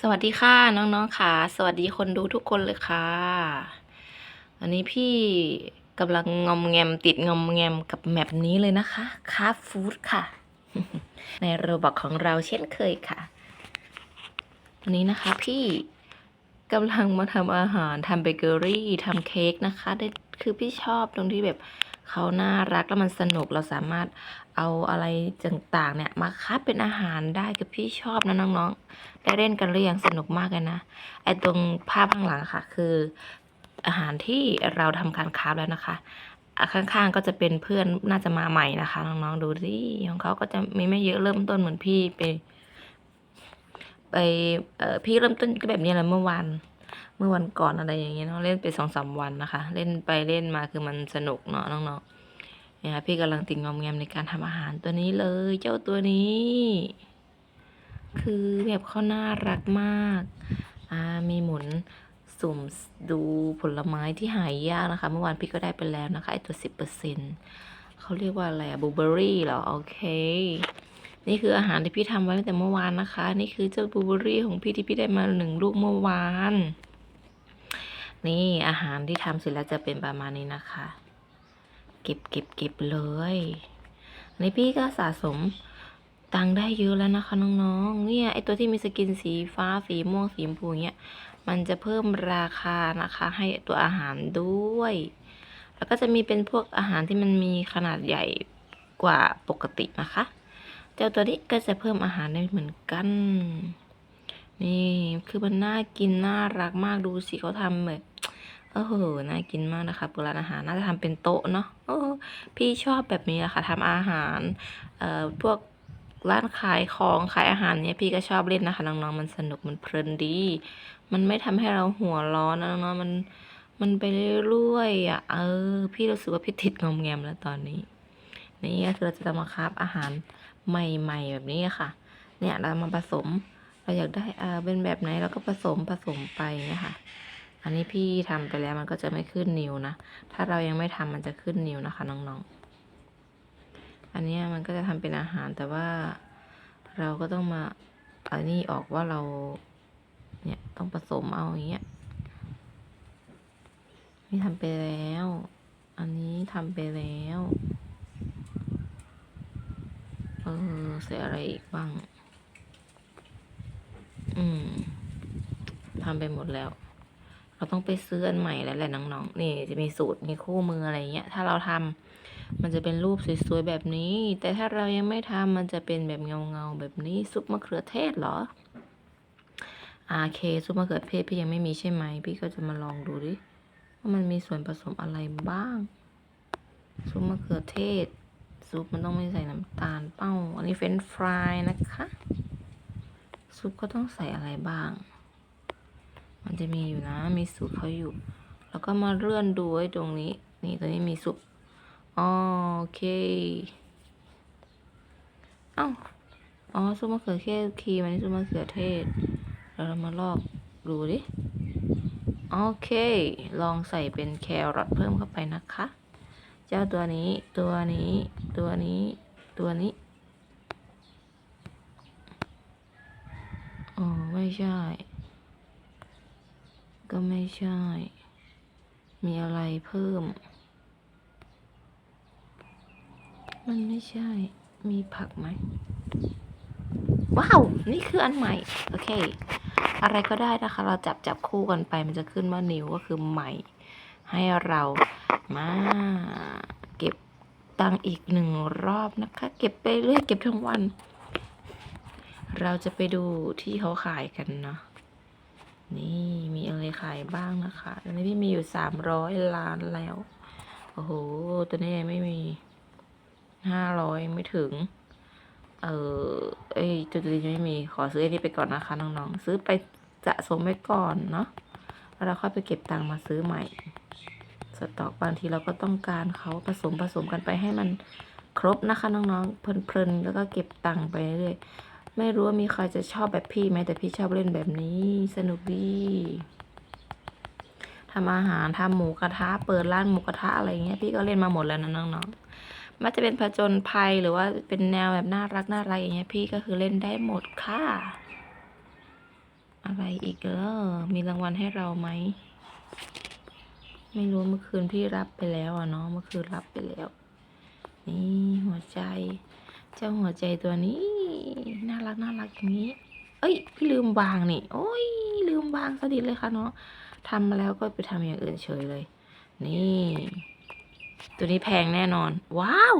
สวัสดีค่ะน้องๆค่ะ สวัสดีคนดูทุกคนเลยค่ะ อันนี้พี่กำลังงอมแงมติดงอมแงมกับแมปนี้เลยนะคะคาฟู้ดค่ะ ในโรบอกของเราเช่นเคยค่ะ วันนี้นะคะพี่กำลังมาทำอาหารทำเบเกอรี่ทำเค้กนะคะได้ คือพี่ชอบตรงที่แบบเขาน่ารักแล้วมันสนุกเราสามารถเอาอะไรต่างๆเนี่ยมาคับเป็นอาหารได้กับพี่ชอบนะน้องๆ ได้เล่นกันหรือยังสนุกมากเลยนะไอตรงภาพข้างหลังค่ะ คืออาหารที่เราทำการคราฟแล้วนะคะข้างๆก็จะเป็นเพื่อนน่าจะมาใหม่นะคะน้องๆดูสิของเขาก็จะมีไม่เยอะเริ่มต้นเหมือนพี่ไปไปเออพี่เริ่มต้นก็แบบนี้แหละเมื่อวาน เมื่อวันก่อนอะไรอย่างเงี้ยเนาะเล่นไปสองสามวันนะคะ เล่นไปเล่นมาคือมันสนุกเนาะน้องๆเนี่ยค่ะพี่กำลังติดงอมแงมในการทำอาหารตัวนี้เลย เจ้าตัวนี้ คือแบบเขาน่ารักมากอ่ามีหมุนสุ่มดูผลไม้ที่หายยากนะคะ เมื่อวานพี่ก็ได้ไปแล้วนะคะไอตัวสิบเปอร์เซ็นเขาเรียกว่าอะไรอะบลูเบอรี่เหรอ โอเค นี่คืออาหารที่พี่ทำไว้ตั้งแต่เมื่อวานนะคะ นี่คือเจ้าบลูเบอรี่ของพี่ที่พี่ได้มาหนึ่งลูกเมื่อวาน นี่อาหารที่ทำเสร็จแล้วจะเป็นประมาณนี้นะคะ เก็บเก็บเก็บเลยอันพี่ก็สะสมตังค์ได้เยอะแล้วนะคะน้องๆ เนี่ยไอตัวที่มีสกินสีฟ้าสีม่วงสีชมพูเนี้ยมันจะเพิ่มราคานะคะ ให้ตัวอาหารด้วย แล้วก็จะมีเป็นพวกอาหารที่มันมีขนาดใหญ่กว่าปกตินะคะ เจ้าตัวนี้ก็จะเพิ่มอาหารได้เหมือนกัน นี่คือมันน่ากินน่ารักมากดูสิเขาทำแบบ โอ้โห น่ากินมากนะคะโบราณอาหาร น่าจะทำเป็นโต๊ะเนาะโอ้พี่ชอบแบบนี้แหละค่ะทำอาหาร เอ่อ พวกร้านขายของขายอาหารเนี่ยพี่ก็ชอบเล่นนะคะน้องๆมันสนุกมันเพลินดี มันไม่ทำให้เราหัวร้อนนะน้องๆมัน มันไปเรื่อยๆอะ เออ พี่รู้สึกว่าพี่ติดงอมแงมแล้วตอนนี้ นี่ก็คือเราจะทำมาครับอาหารใหม่ๆแบบนี้ค่ะ เนี่ยเรามาผสม เราอยากได้อ่าเป็นแบบไหนเราก็ผสมผสมไปนี่ยค่ะ อันนี้พี่ทำไปแล้วมันก็จะไม่ขึ้นนิ้วนะ ถ้าเรายังไม่ทำมันจะขึ้นนิ้วนะคะน้องๆ อันนี้มันก็จะทำเป็นอาหารแต่ว่าเราก็ต้องมาอันนี้ออกว่าเราเนี่ยต้องผสมเอาอย่างเงี้ยนี่ทำไปแล้ว อันนี้ทำไปแล้ว เออใส่อะไรอีกบ้าง อืมทำไปหมดแล้ว เราต้องไปซื้ออันใหม่แล้วแหละน้องๆ นี่จะมีสูตรมีคู่มืออะไรเงี้ย ถ้าเราทำมันจะเป็นรูปสวยๆแบบนี้ แต่ถ้าเรายังไม่ทำมันจะเป็นแบบเงาๆแบบนี้ซุปมะเขือเทศเหรออาเคซุปมะเขือเทศพี่ยังไม่มีใช่ไหม พี่ก็จะมาลองดูดิว่ามันมีส่วนผสมอะไรบ้าง ซุปมะเขือเทศ ซุปมันต้องไม่ใส่น้ำตาลเป้า อันนี้เฟรนฟรายนะคะ ซุปก็ต้องใส่อะไรบ้าง มันจะมีอยู่นะ มีสูตรเขาอยู่ แล้วก็มาเลื่อนดูไอ้ตรงนี้ นี่ตัวนี้มีซุปอ๋อโอเคเอ้าอ๋อซุปมะเขือเทศครีมันนี้ซุปมะเขือเทศ เรามาลอกดูดิ โอเค ลองใส่เป็นแครอทเพิ่มเข้าไปนะคะ เจ้าตัวนี้ ตัวนี้ ตัวนี้ ตัวนี้ อ๋อ ไม่ใช่ ก็ไม่ใช่ มีอะไรเพิ่ม มันไม่ใช่ มีผักไหม ว้าว นี่คืออันใหม่ โอเค อะไรก็ได้นะคะ เราจับจับคู่กันไป มันจะขึ้นว่านิวก็คือใหม่ ให้เรามาเก็บตังอีกหนึ่งรอบนะคะ เก็บไปเรื่อยเก็บทั้งวัน เราจะไปดูที่เขาขายกันเนาะ นี่มีอะไรขายบ้างนะคะตอนนี้พี่มีอยู่สามร้อยล้านแล้ว โอ้โห ตัวนี้ยังไม่มีห้าร้อยไม่ถึง เออเอ้ตัวนี้ไม่มี ขอซื้อไอันนี้ไปก่อนนะคะน้องๆ ซื้อไปสะสมไว้ก่อนเนาะ แล้วเราค่อยไปเก็บตังค์มาซื้อใหม่ สต็อกบางทีเราก็ต้องการเขาผสมผสมกันไปให้มันครบนะคะน้องๆ เพลินๆ แล้วก็เก็บตังค์ไปเรื่อย ไม่รู้ว่ามีใครจะชอบแบบพี่ไหมแต่พี่ชอบเล่นแบบนี้สนุกดีทำอาหารทำหมูกระทะ เปิดร้านหมูกระทะอะไรเงี้ยพี่ก็เล่นมาหมดแล้วนะน้องๆมันจะเป็นผจญภัยหรือว่าเป็นแนวแบบน่ารักน่ารักอย่างเงี้ยพี่ก็คือเล่นได้หมดค่ะ อะไรอีกเออมีรางวัลให้เราไหมไม่รู้เมื่อคืนพี่รับไปแล้วอะเนาะเมื่อคืนรับไปแล้ว นี่หัวใจ เจ้าหัวใจตัวนี้น่ารักน่ารักอย่างนี้ เอ้ยพี่ลืมวางนี่ โอ้ยลืมวางสนิทเลยค่ะเนาะทำมาแล้วก็ไปทำอย่างอื่นเฉยเลย นี่ ตัวนี้แพงแน่นอน ว้าว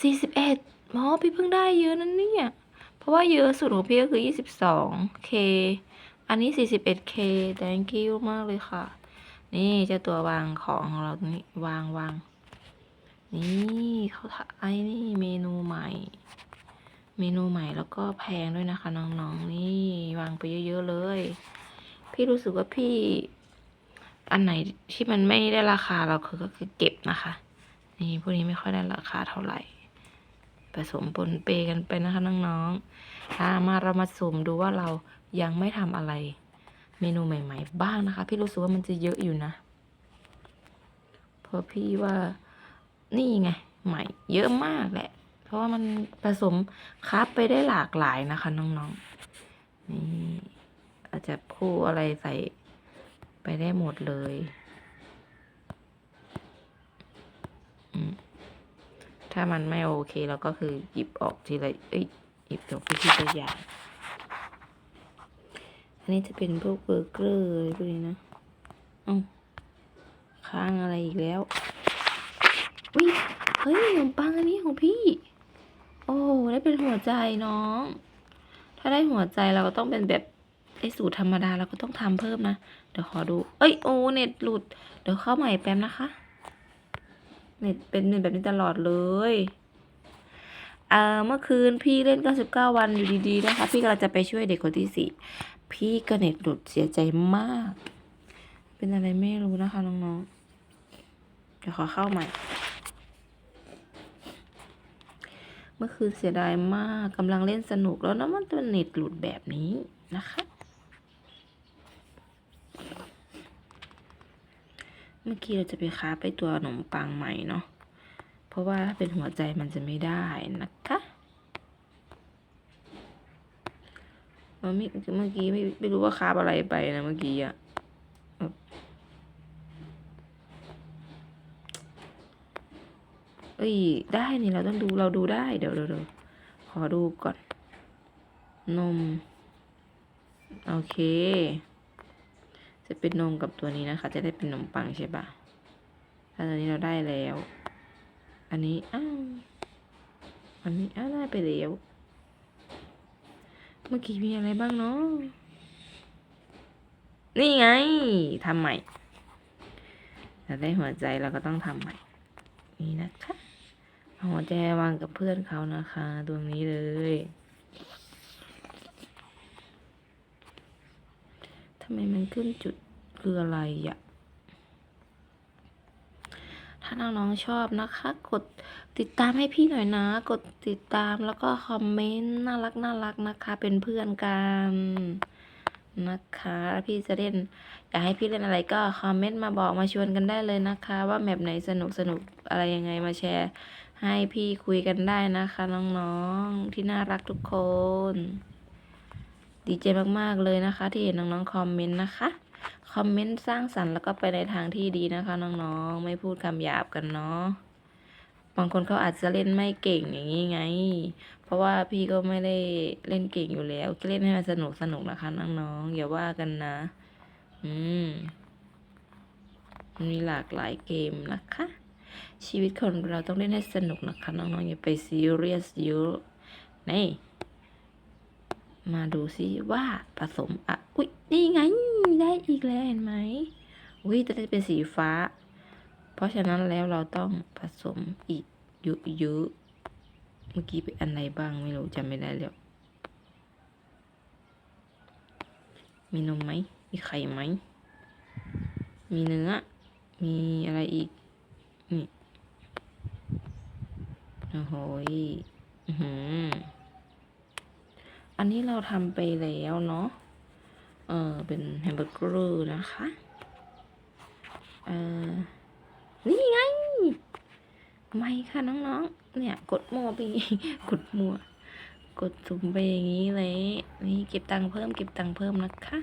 สี่สิบเอ็ดหมอพี่เพิ่งได้เยอะนั่นเนี่ย เพราะว่าเยอะสุดของพี่ก็คือยี่สิบสองเคอันนี้สี่สิบเอ็ดเค thank you มากเลยค่ะ นี่เจ้าตัววางของของเราตรงนี้วางวาง นี่เขาทำไอ้นี่เมนูใหม่ เมนูใหม่แล้วก็แพงด้วยนะคะ น้องๆ นี่วางไปเยอะๆเลย พี่รู้สึกว่าพี่ อันไหนที่มันไม่ได้ราคาเราคือก็คือเก็บนะคะ นี่พวกนี้ไม่ค่อยได้ราคาเท่าไหร่ผสมปนเปกันไปนะคะน้องๆถ้ามาเรามาสุ่มดูว่าเรายังไม่ทำอะไร เมนูใหม่ ๆ บ้างนะคะ พี่รู้สึกว่ามันจะเยอะอยู่นะเพราะพี่ว่า นี่ไงใหม่เยอะมากแหละ เพราะว่ามันผสมคับไปได้หลากหลายนะคะน้องๆ นี่อาจจะคู่อะไรใส่ไปได้หมดเลยถ้ามันไม่โอเคเราก็คือหยิบออกทีละเอ้ยหยิบออกไปทีละอย่างอันนี้จะเป็นพวกเบอร์เกอร์อะไรพวกนี้นะอ้าค้างอะไรอีกแล้ว วิเฮ้ยขนมปังอันนี้ของพี่ โอ้ได้เป็นหัวใจน้อง ถ้าได้หัวใจเราก็ต้องเป็นแบบไอ้สูตรธรรมดาเราก็ต้องทำเพิ่มนะ เดี๋ยวขอดู เอ้ยโอ้เน็ตหลุด เดี๋ยวเข้าใหม่แป๊บนะคะ เน็ตเป็นแบบนี้ตลอดเลยเอ่อเมื่อคืนพี่เล่น 99 วันอยู่ดีๆนะคะ พี่กำลังจะไปช่วยเด็กคนที่สี่พี่ก็เน็ตหลุดเสียใจมาก เป็นอะไรไม่รู้นะคะน้องๆ เดี๋ยวขอเข้าใหม่ เมื่อคืนเสียดายมากกำลังเล่นสนุกแล้วนะมันเป็นเน็ตหลุดแบบนี้นะคะ เมื่อกี้เราจะไปค้าไปตัวขนมปังใหม่เนาะเพราะว่าถ้าเป็นหัวใจมันจะไม่ได้นะคะเมื่อกี้เมื่อกี้ไม่ไม่รู้ว่าคาบอะไรไปนะเมื่อกี้อะแบบเอ้ย ได้นี่เราต้องดูเราดูได้ เดี๋ยวเดี๋ยวยวขอดูก่อน นม โอเค จะเป็นนมกับตัวนี้นะคะ จะได้เป็นนมปังใช่ปะถ้าตอนนี้เราได้แล้ว อันนี้ อ้าว อันนี้ อ้าว ได้ไปแล้ว เมื่อกี้มีอะไรบ้างเนาะ นี่ไง ทำใหม่เราได้หัวใจเราก็ต้องทำใหม่ นี่นะคะ หัวใจวางกับเพื่อนเขานะคะตรงนี้เลย ทำไมมันขึ้นจุดคืออะไรอะถ้าน้องๆชอบนะคะ กดติดตามให้พี่หน่อยนะ กดติดตามแล้วก็คอมเมนต์น่ารักน่ารักนะคะ เป็นเพื่อนกันนะคะพี่จะเล่นอยากให้พี่เล่นอะไรก็คอมเมนต์มาบอกมาชวนกันได้เลยนะคะ ว่าแมปไหนสนุกสนุกอะไรยังไงมาแชร์ ให้พี่คุยกันได้นะคะ น้องๆที่น่ารักทุกคน ดีใจมากๆเลยนะคะ ที่เห็นน้องๆคอมเมนต์นะคะคอมเมนต์สร้างสรรค์แล้วก็ไปในทางที่ดีนะคะ น้องๆ ไม่พูดคำหยาบกันเนาะบางคนเขาอาจจะเล่นไม่เก่งอย่างนี้ไง เพราะว่าพี่ก็ไม่ได้เล่นเก่งอยู่แล้วเล่นให้มันสนุกสนุกนะคะ น้องๆอย่าว่ากันนะ อืมมันมีหลากหลายเกมนะคะ ชีวิตคนเราต้องเล่นให้สนุกนะคะ น้องๆอย่าไปซีเรียสเยอะนี่มาดูซิว่าผสมอะอุ๊ยนี่ไงได้อีกแล้วเห็นไหมอุ้ยจะได้เป็นสีฟ้า เพราะฉะนั้นแล้วเราต้องผสมอีกเยอะๆเมื่อกี้เป็นอันไหนบ้างไม่รู้จำไม่ได้แล้วมีนมไหมมีไข่ไหมมีเนื้อ มีอะไรอีก นี่โอ้โหอือฮึอันนี้เราทำไปแล้วเนาะ เออเป็นแฮมเบอร์เกอร์นะคะ เออนี่ไง ไม่ค่ะน้องๆ เนี่ย กดมัวไป กดมัว กดสุ่มไปอย่างนี้เลย นี่เก็บตังค์เพิ่มเก็บตังค์เพิ่มนะคะ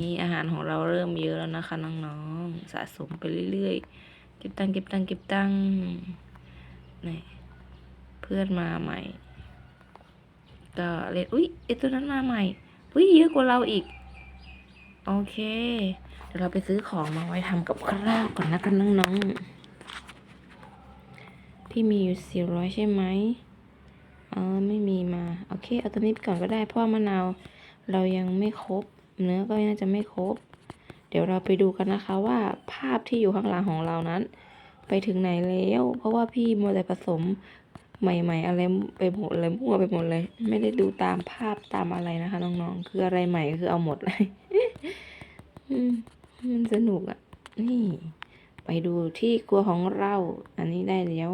นี่อาหารของเราเริ่มเยอะแล้วนะคะน้องๆสะสมไปเรื่อยๆเก็บตังค์เก็บตังค์เก็บตังค์นี่เพื่อนมาใหม่ ก็เล่นอุ๊ยไอตัวนั้นมาใหม่อุ๊ยเยอะกว่าเราอีก โอเค เดี๋ยวเราไปซื้อของมาไว้ทำกับข้าวก่อนนะกันน้องๆพี่มีอยู่สี่ร้อยใช่ไหมเออไม่มีมา โอเค เอาตัวนี้ไปก่อนก็ได้เพราะว่ามะนาว เรายังไม่ครบ เนื้อก็น่าจะไม่ครบ เดี๋ยวเราไปดูกันนะคะว่าภาพที่อยู่ข้างหลังของเรานั้น ไปถึงไหนแล้ว เพราะว่าพี่มัวแต่ผสมใหม่ ๆ อะไรไปหมดเลยมั่วไปหมดเลย ไม่ได้ดูตามภาพตามอะไรนะคะน้องๆคืออะไรใหม่คือเอาหมดเลยมันสนุกอะ่ะ นี่ ไปดูที่ครัวของเรา อันนี้ได้แล้ว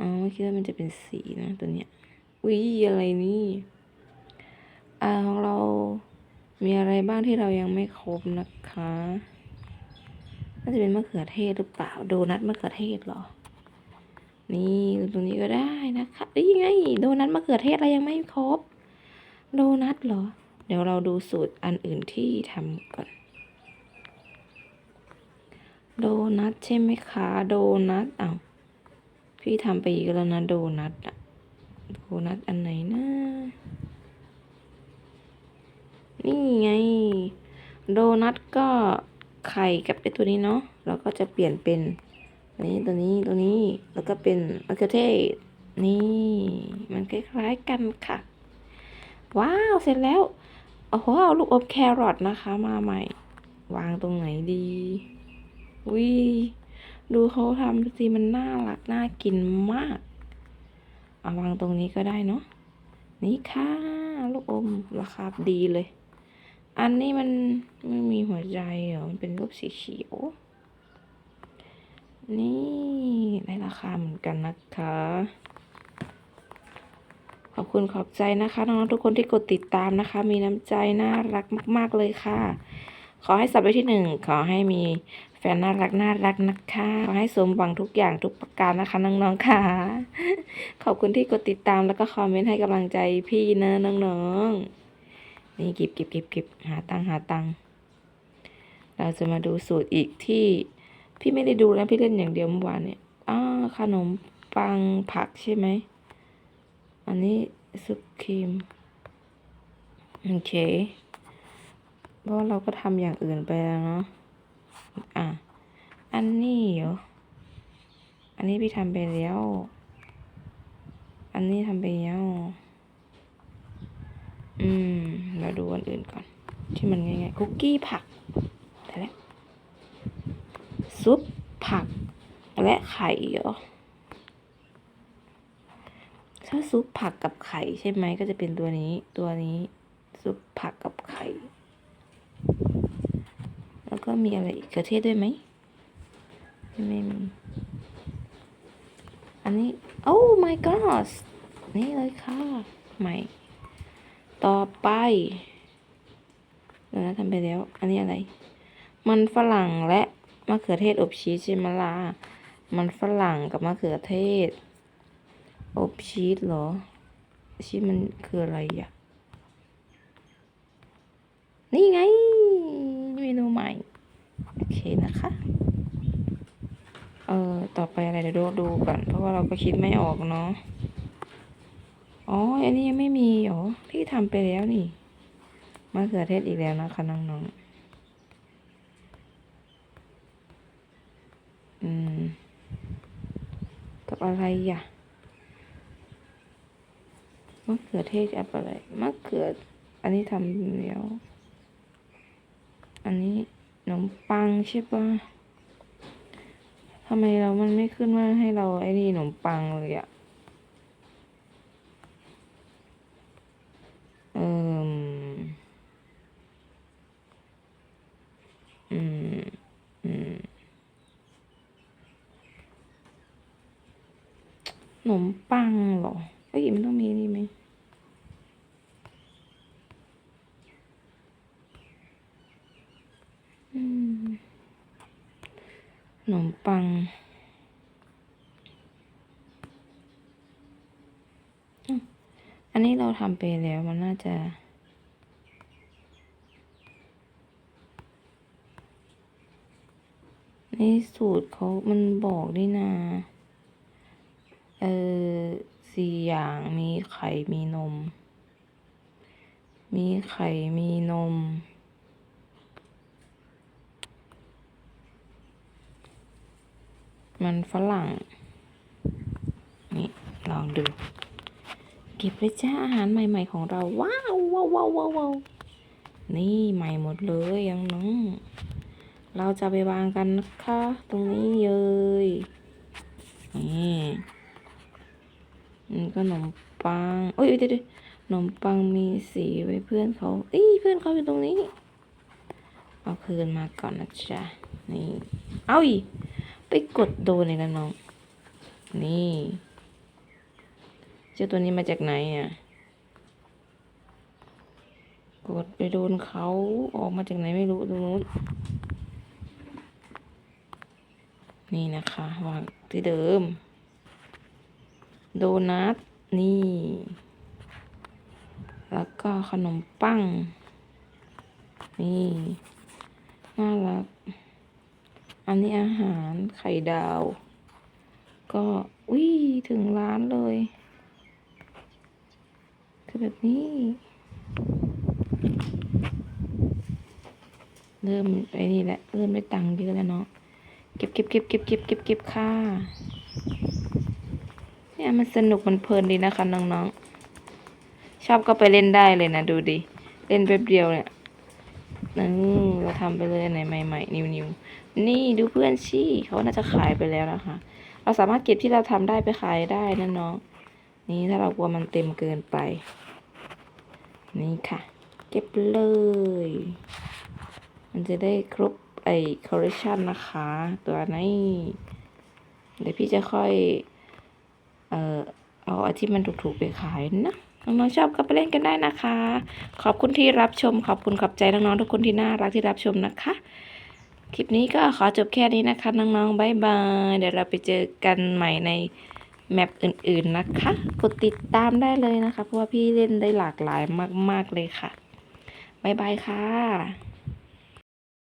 อ๋อคิดว่ามันจะเป็นสีนะตัวเนี้ยวิอะไรนี่ อ่าของเรา มีอะไรบ้างที่เรายังไม่ครบนะคะ น่าจะเป็นมะเขือเทศหรือเปล่า โดนัทมะเขือเทศเหรอ นี่ตรงนี้ก็ได้นะคะเอ้ยยังไง โดนัทมะเขือเทศเรายังไม่ครบ โดนัทเหรอ เดี๋ยวเราดูสูตรอันอื่นที่ทำก่อน โดนัทใช่ไหมคะ โดนัทอ้าวพี่ทำไปอีกแล้วนะ โดนัทอะโดนัทอันไหนนะ นี่ไง โดนัทก็ไข่กับไอตัวนี้เนาะเราก็จะเปลี่ยนเป็นนี้ตัวนี้ตัวนี้แล้วก็เป็นมะเขือเทศนี่มันคล้ายๆกันค่ะ ว้าวเสร็จแล้วโอ้โหลูกอมแครอทนะคะมาใหม่ วางตรงไหนดีวิดูเขาทำสิมันน่ารักน่ากินมากเอาวางตรงนี้ก็ได้เนาะนี่ค่ะ ลูกอมราคาดีเลย อันนี้มันไม่มีหัวใจเหรอ มันเป็นรูปสีเขียว นี่ได้ราคาเหมือนกันนะคะ ขอบคุณขอบใจนะคะน้องๆทุกคนที่กดติดตามนะคะ มีน้ำใจน่ารักมาก ๆ เลยค่ะ ขอให้สับไปที่หนึ่ง ขอให้มีแฟนน่ารักน่ารักนะคะ ขอให้สมหวังทุกอย่างทุกประการนะคะน้องๆค่ะ ขอบคุณที่กดติดตามแล้วก็คอมเมนต์ให้กำลังใจพี่นะน้องๆ นี่เก็บเก็บเก็บเก็บหาตังหาตังเราจะมาดูสูตรอีกที่พี่ไม่ได้ดูนะพี่เล่นอย่างเดียวเมื่อวานเนี่ยอ้าขนมปังผักใช่ไหม อันนี้ซุปครีมโอเคเพราะเราก็ทำอย่างอื่นไปแล้วเนาะอะอันนี้เหรออันนี้พี่ทำไปแล้ว อันนี้ทำไปแล้ว อืมเราดูอันอื่นก่อน ที่มันง่ายๆคุกกี้ผักได้แล้วซุปผัก และไข่เหรอถ้าซุปผักกับไข่ใช่ไหมก็จะเป็นตัวนี้ ตัวนี้ซุปผักกับไข่ แล้วก็มีอะไรอีกกระเทศด้วยไหมไม่มีอันนี้โอ้ my god นี่เลยค่ะใหม่ ต่อไปเดี๋ยวนะทำไปแล้ว อันนี้อะไร มันฝรั่งและมะเขือเทศอบชีสใช่ไหมล่ะมันฝรั่งกับมะเขือเทศ อบชีสเหรอ ชีสมันคืออะไรอะ นี่ไงเมนูใหม่ โอเคนะคะ เออต่อไปอะไรเดี๋ยวดูดูก่อน เพราะว่าเราก็คิดไม่ออกเนาะ อ๋อ อันนี้ยังไม่มีเหรอ พี่ทำไปแล้วนี่มะเขือเทศอีกแล้วนะคะน้องๆ อืม กับอะไรอะมะเขือเทศกับอะไรมะเขือ อันนี้ทำแล้ว อันนี้ขนมปังใช่ปะทำไมเรามันไม่ขึ้นว่าให้เราไอ้นี่ขนมปังเลยอะ มปังหรอ เอ้ยมันต้องมีนี่ไหมขนมปังอันนี้เราทำไปแล้วมันน่าจะ นี่สูตรเขามันบอกด้วยนะ เออสี่อย่างมีไข่มีนม มีไข่มีนม มันฝรั่ง นี่ ลองดู เก็บเลยจ้าอาหารใหม่ ๆ ของเรา ว้าวว้าวว้าวว้าวนี่ใหม่หมดเลยยังน้อง เราจะไปวางกันนะคะ ตรงนี้เลยนี่ นี่ก็ขนมปังโอ้ยเดี๋ยวเดี๋ยวขนมปังมีสีไว้เพื่อนเขาเอ้ยเพื่อนเขาอยู่ตรงนี้ เอาคืนมาก่อนนะจ๊ะนี่เอาอีไปกดโดนเลยนะน้อง นี่เจ้าตัวนี้มาจากไหนอะกดไปโดนเขาออกมาจากไหนไม่รู้ตรงนู้นนี่นะคะวางที่เดิม โดนัทนี่ แล้วก็ขนมปัง นี่ น่ารัก อันนี้อาหารไข่ดาว ก็อุ้ยถึงร้านเลย คือแบบนี้ เริ่มไอ้นี่แหละ เริ่มได้ตังค์เยอะแล้วเนาะ เก็บเก็บเก็บเก็บเก็บเก็บเก็บค่ะ เนี่ยมันสนุกมันเพลินดีนะคะน้องๆ ชอบก็ไปเล่นได้เลยนะดูดิ เล่นแป๊บเดียวเนี่ยนึเราทำไปเลยอันใหม่ๆ นิวๆ นี่ดูเพื่อนชี่เขาน่าจะขายไปแล้วนะคะ เราสามารถเก็บที่เราทำได้ไปขายได้นะน้อง นี่ถ้าเรากลัวมันเต็มเกินไป นี่ค่ะ เก็บเลย มันจะได้ครบไอคอลเลคชันนะคะ ตัวนี้เดี๋ยวพี่จะค่อย ออเอาอันที่มันถูกๆไปขายนะน้องๆชอบก็ไปเล่นกันได้นะคะ ขอบคุณที่รับชม ขอบคุณขอบใจน้องๆทุกคนที่น่ารักที่รับชมนะคะ คลิปนี้ก็ขอจบแค่นี้นะคะน้องๆบายบายเดี๋ยวเราไปเจอกันใหม่ในแมปอื่นๆนะคะกดติดตามได้เลยนะคะ เพราะว่าพี่เล่นได้หลากหลายมาก ๆเลยค่ะบายบายค่ะ